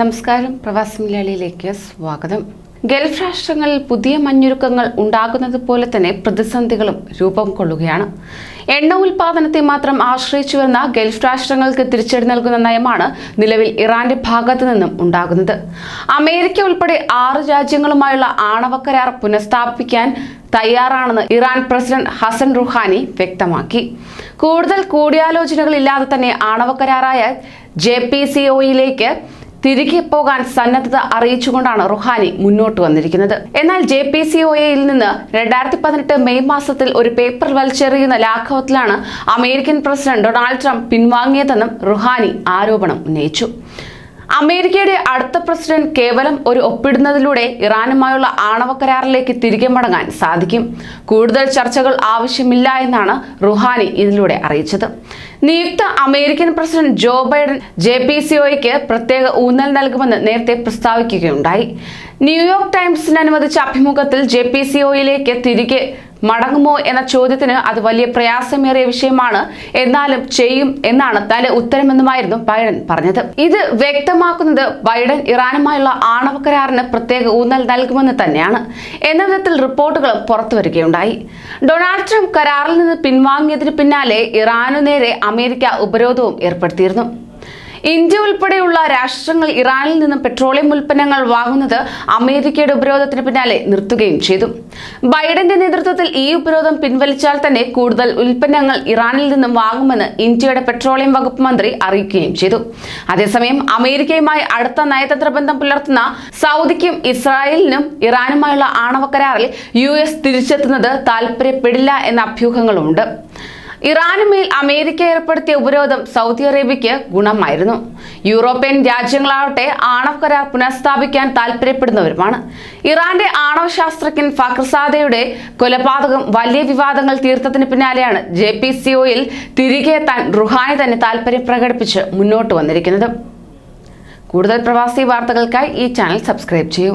നമസ്കാരം. പ്രവാസി മലയാളിയിലേക്ക് സ്വാഗതം. ഗൾഫ് രാഷ്ട്രങ്ങളിൽ പുതിയ മഞ്ഞുരുക്കങ്ങൾ ഉണ്ടാകുന്നത് പോലെ തന്നെ പ്രതിസന്ധികളും രൂപം കൊള്ളുകയാണ്. എണ്ണ ഉൽപാദനത്തെ മാത്രം ആശ്രയിച്ചു വരുന്ന ഗൾഫ് രാഷ്ട്രങ്ങൾക്ക് തിരിച്ചടി നൽകുന്ന നയമാണ് നിലവിൽ ഇറാന്റെ ഭാഗത്തു നിന്നും ഉണ്ടാകുന്നത്. അമേരിക്ക ഉൾപ്പെടെ ആറ് രാജ്യങ്ങളുമായുള്ള ആണവ കരാർ പുനഃസ്ഥാപിക്കാൻ തയ്യാറാണെന്ന് ഇറാൻ പ്രസിഡന്റ് ഹസൻ റുഹാനി വ്യക്തമാക്കി. കൂടുതൽ കൂടിയാലോചനകളില്ലാതെ തന്നെ ആണവ കരാറായ ജെ പി സി ഒയിലേക്ക് തിരികെ പോകാൻ സന്നദ്ധത അറിയിച്ചുകൊണ്ടാണ് റുഹാനി മുന്നോട്ട് വന്നിരിക്കുന്നത്. എന്നാൽ ജെ പി സി ഒ എയിൽ നിന്ന് രണ്ടായിരത്തി പതിനെട്ട് മെയ് മാസത്തിൽ ഒരു പേപ്പർ വലിച്ചെറിയുന്ന ലാഘവത്തിലാണ് അമേരിക്കൻ പ്രസിഡന്റ് ഡൊണാൾഡ് ട്രംപ് പിൻവാങ്ങിയതെന്നും റുഹാനി ആരോപണം ഉന്നയിച്ചു. അമേരിക്കയുടെ അടുത്ത പ്രസിഡന്റ് കേവലം ഒരു ഒപ്പിടുന്നതിലൂടെ ഇറാനുമായുള്ള ആണവ കരാറിലേക്ക് തിരികെ മടങ്ങാൻ സാധിക്കും. കൂടുതൽ ചർച്ചകൾ ആവശ്യമില്ല എന്നാണ് റുഹാനി ഇതിലൂടെ അറിയിച്ചത്. നിയുക്ത American president Joe Biden J P സി ഒയ്ക്ക് പ്രത്യേക ഊന്നൽ നൽകുമെന്ന് നേരത്തെ പ്രസ്താവിക്കുകയുണ്ടായി. ന്യൂയോർക്ക് ടൈംസിന് അനുവദിച്ച അഭിമുഖത്തിൽ ജെ പി സി ഒയിലേക്ക് തിരികെ മടങ്ങുമോ എന്ന ചോദ്യത്തിന് അത് വലിയ പ്രയാസമേറിയ വിഷയമാണ്. എന്നാലും ചെയ്യും എന്നാണ് തന്റെ ഉത്തരമെന്നുമായിരുന്നു ബൈഡൻ പറഞ്ഞത്. ഇത് വ്യക്തമാക്കുന്നത് ബൈഡൻ ഇറാനുമായുള്ള ആണവ കരാറിന് പ്രത്യേക ഊന്നൽ നൽകുമെന്ന് തന്നെയാണ്. എന്ന വിധത്തിൽ റിപ്പോർട്ടുകളും പുറത്തുവരികയുണ്ടായി ഡൊണാൾഡ് ട്രംപ് കരാറിൽ നിന്ന് പിൻവാങ്ങിയതിന് പിന്നാലെ ഇറാനു നേരെ അമേരിക്ക ഉപരോധവും ഏർപ്പെടുത്തിയിരുന്നു. ഇന്ത്യ ഉൾപ്പെടെയുള്ള രാഷ്ട്രങ്ങൾ ഇറാനിൽ നിന്നും പെട്രോളിയം ഉൽപ്പന്നങ്ങൾ വാങ്ങുന്നത് അമേരിക്കയുടെ ഉപരോധത്തിന് പിന്നാലെ നിർത്തുകയും ചെയ്തു. ബൈഡന്റെ നേതൃത്വത്തിൽ ഈ ഉപരോധം പിൻവലിച്ചാൽ തന്നെ കൂടുതൽ ഉൽപ്പന്നങ്ങൾ ഇറാനിൽ നിന്നും വാങ്ങുമെന്ന് ഇന്ത്യയുടെ പെട്രോളിയം വകുപ്പ് മന്ത്രി അറിയിക്കുകയും ചെയ്തു. അതേസമയം അമേരിക്കയുമായി അടുത്ത നയതന്ത്ര ബന്ധം പുലർത്തുന്ന സൗദിക്കും ഇസ്രായേലിനും ഇറാനുമായുള്ള ആണവ കരാറിൽ യു എസ് തിരിച്ചെത്തുന്നത് താൽപര്യപ്പെടില്ല എന്ന അഭ്യൂഹങ്ങളുമുണ്ട് ഇറാനുമേൽ അമേരിക്ക ഏർപ്പെടുത്തിയ ഉപരോധം സൗദി അറേബ്യയ്ക്ക് ഗുണമായിരുന്നു. യൂറോപ്യൻ രാജ്യങ്ങളാവട്ടെ ആണവ കരാർ പുനഃസ്ഥാപിക്കാൻ താൽപര്യപ്പെടുന്നവരുമാണ് ഇറാന്റെ ആണവ ശാസ്ത്രജ്ഞൻ ഫക്രസാദയുടെ കൊലപാതകം വലിയ വിവാദങ്ങൾ തീർത്തതിന് പിന്നാലെയാണ് ജെ പി സി ഒയിൽ തിരികെ എത്താൻ റുഹാനി തന്നെ താൽപര്യം പ്രകടിപ്പിച്ച് മുന്നോട്ട് വന്നിരിക്കുന്നത്. കൂടുതൽ പ്രവാസി വാർത്തകൾക്കായി ഈ ചാനൽ സബ്സ്ക്രൈബ് ചെയ്യൂ.